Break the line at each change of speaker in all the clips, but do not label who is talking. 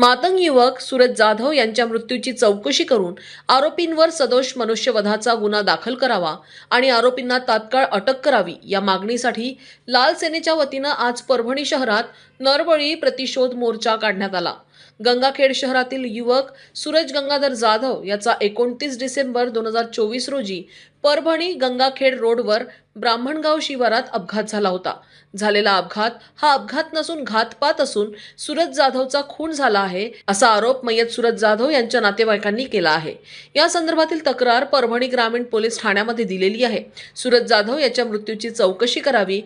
मातंग युवक सूरज जाधव यांच्या मृत्यूची चौकशी करून आरोपींवर सदोष मनुष्यवधाचा गुन्हा दाखल करावा आणि आरोपींना तात्काळ अटक करावी या मागणीसाठी लाल सेनेच्या वतीनं आज परभणी शहरात नरबळी प्रतिशोध मोर्चा काढण्यात आला. गंगाखेड शहरातील युवक सूरज गंगाधर जाधव याचा एकोणतीस डिसेंबर दोन हजार चोवीस रोजी परभणी गंगाखेड रोडवर ब्राह्मणगाव शिवारात अपघात झाला होता. झालेला अपघात हा अपघात नसून घातपात असून सुरज जाधवचा खून झाला आहे असा आरोप मयत सुरज जाधव यांच्या नातेवाईकांनी केला आहे. या संदर्भातील तक्रार परभणी ग्रामीण पोलीस ठाण्यामध्ये दिलेली आहे. सुरज जाधव याच्या मृत्यूची चौकशी करावी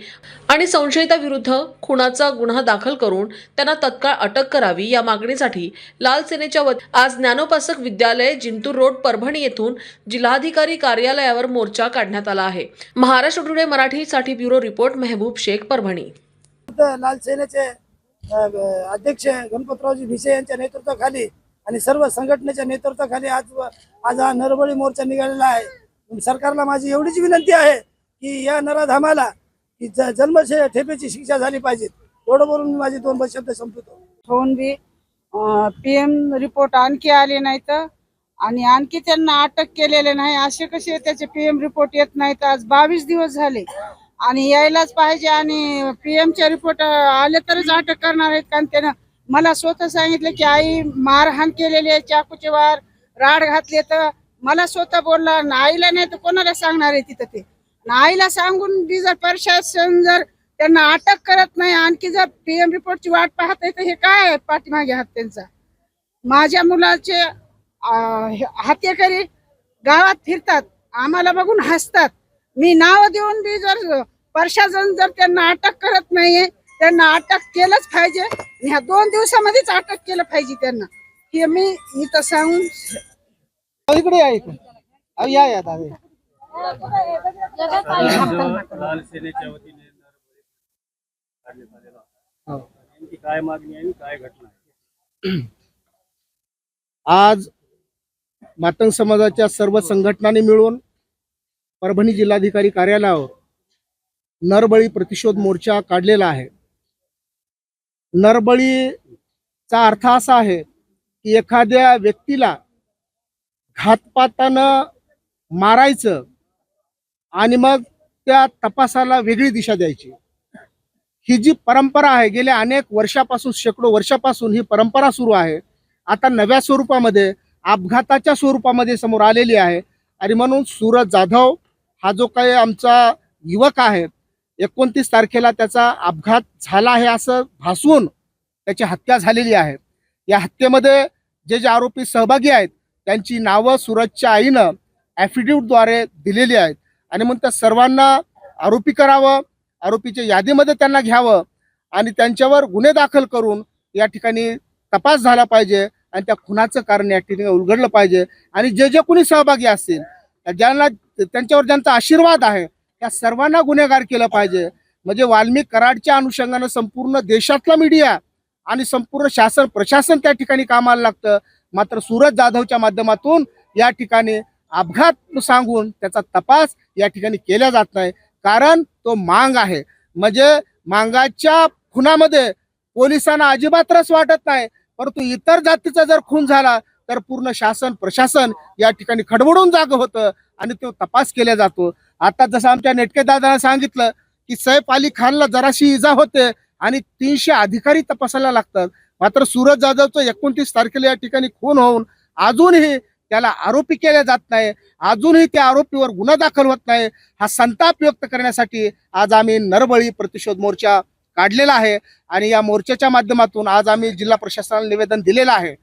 आणि संशयिताविरुद्ध खुनाचा गुन्हा दाखल करून त्यांना तत्काळ अटक करावी या मागणीसाठी लाल सेनेच्या आज ज्ञानोपासक विद्यालय जिंतूर रोड परभणी येथून जिल्हाधिकारी कार्यालयावर मोर्चा काढण्यात आला आहे. महाराष्ट्र टुडे मराठीसाठी ब्युरो रिपोर्ट मेहबूब शेख परभणी.
तर लाल सेनेचे अध्यक्ष गणपतरावजी भिसे यांच्या नेतृत्वाखाली आणि सर्व संघटनेच्या नेतृत्वाखाली आज आज हा नरबळी मोर्चा निघालेला आहे. सरकारला माझी एवढीच विनंती आहे की या नराधामाला की ज- जन्मशे ठेपेची शिक्षा झाली पाहिजे. एवढं बोलून मी माझे दोन शब्द संपवतो.
होऊन बी पी एम रिपोर्ट आणखी आले नाहीत आणि आणखी त्यांना अटक केलेले नाही. असे कसे त्याचे पीएम रिपोर्ट येत नाहीत. आज बावीस दिवस झाले. आणि यायलाच पाहिजे आणि पीएमच्या चे रिपोर्ट आले तरच अटक करणार आहेत. कारण त्यानं मला स्वतः सांगितलं की आई मारहाण केलेली आहे. चाकूचे वार राड घातले तर मला स्वतः बोलला आईला नाही तर कोणाला सांगणार आहे तिथं ते? आईला सांगून बी जर प्रशासन जर त्यांना अटक करत नाही आणखी जर पीएम रिपोर्टची वाट पाहत आहे तर हे काय पाठीमागे आहात त्यांचा? माझ्या मुलाचे हत्येकरी गावात फिरतात आम्हाला बघून हसतात. मी नाव देऊन बी जर प्रशासन जर त्यांना अटक करत नाहीये त्यांना अटक केलंच पाहिजे. आणि ह्या दोन दिवसामध्येच अटक केलं पाहिजे त्यांना. हे मी इथं सांगून
इकडे या इकडे. या या दादा.
सेनेच्या वतीने काय मागणी आहे काय घटना
आज मातंग समाजाच्या सर्व संघटनांनी मिळून परभणी जिल्हाधिकारी कार्यालयावर नरबळी प्रतिशोध मोर्चा काढलेला आहे. नरबळीचा अर्थ असा आहे की एखाद्या व्यक्तीला घातपातानं मारायचं आणि मग त्या तपासाला वेगळी दिशा द्यायची. ही जी परंपरा आहे गेल्या अनेक वर्षापासून शेकडो वर्षापासून ही परंपरा सुरू आहे. आता नव्या स्वरूपामध्ये अपघाताच्या स्वरूपामध्ये समोर आलेली आहे. आणि म्हणून सूरज जाधव हा जो काही आमचा युवक आहे एकोणतीस तारखेला त्याचा अपघात झाला आहे असं भासवून त्याची हत्या झालेली आहे. या हत्येमध्ये जे जे आरोपी सहभागी आहेत त्यांची नावं सूरजच्या आईनं ॲफिडेविटद्वारे दिलेली आहेत. आणि मग त्या सर्वांना आरोपी करावं आरोपीच्या यादीमध्ये त्यांना घ्यावं आणि त्यांच्यावर गुन्हे दाखल करून या ठिकाणी तपास झाला पाहिजे. आणि त्या खुनाचं कारण या ठिकाणी उलगडलं पाहिजे. आणि जे जे कोणी सहभागी असतील ज्यांना त्यांच्यावर ज्यांचा आशीर्वाद आहे त्या सर्वांना गुन्हेगार केलं पाहिजे. म्हणजे वाल्मिक कराडच्या अनुषंगानं संपूर्ण देशातला मीडिया आणि संपूर्ण शासन प्रशासन त्या ठिकाणी कामाला लागतं. मात्र सूरज जाधवच्या माध्यमातून या ठिकाणी अपघात सांगून त्याचा तपास या ठिकाणी केला जात नाही. कारण तो मांग आहे. म्हणजे मांगाच्या खुनामध्ये पोलिसांना अजिबात रस वाटत नाही. परंतु इतर जातीचा जर खून झाला तर पूर्ण शासन प्रशासन या ठिकाणी खडबडून जाग होतं आणि तो तपास केला जातो. आता जसं आमच्या नेटके दादाने सांगितलं की सैफ अली खानला जराशी इजा होते आणि तीनशे अधिकारी तपासायला लागतात. मात्र सूरज जाधवचं एकोणतीस तारखेला या ठिकाणी खून होऊन अजूनही त्याला आरोपी केल्या जात नाही. अजूनही त्या आरोपीवर गुन्हा दाखल होत नाही. हा संताप व्यक्त करण्यासाठी आज आम्ही नरबळी प्रतिशोध मोर्चा काढलेला आहे आणि या मोर्चाच्या माध्यमातून आज आम्ही जिल्हा प्रशासनाला निवेदन दिलेलं आहे.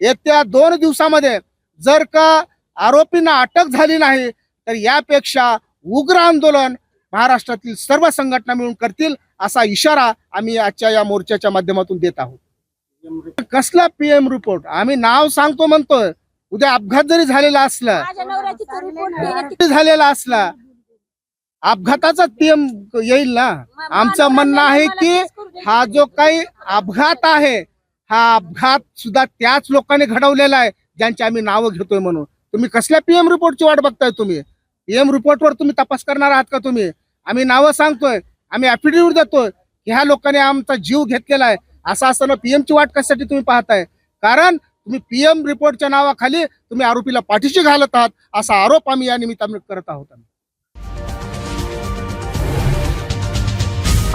येत्या दोन दिवसामध्ये जर का आरोपींना अटक झाली नाही तर यापेक्षा उग्र आंदोलन महाराष्ट्रातील सर्व संघटना मिळून करतील असा इशारा आम्ही आजच्या या मोर्चाच्या माध्यमातून देत आहोत. कसला पीएम रिपोर्ट आम्ही नाव सांगतो म्हणतोय. उद्या अपघात जरी झालेला असला झालेला असला अपघाताचा पीएम येईल ना? आमचं म्हणणं आहे की हा जो काही अपघात आहे हा अपघात सुद्धा त्याच लोकांनी घडवलेला आहे ज्यांची आम्ही नावं घेतोय म्हणून. तुम्ही कसल्या पीएम रिपोर्टची वाट बघताय तुम्ही? पीएम रिपोर्टवर तुम्ही तपास करणार आहात का तुम्ही? आम्ही नावं सांगतोय आम्ही ऍफिडेव्हिट देतोय की ह्या लोकांनी आमचा जीव घेतलेला आहे. असं असताना पीएम ची वाट कशासाठी तुम्ही पाहताय? कारण तुम्ही पीएम रिपोर्टच्या नावाखाली तुम्ही आरोपीला पाठीशी घालत आहात असा आरोप आम्ही या निमित्ताने करत आहोत.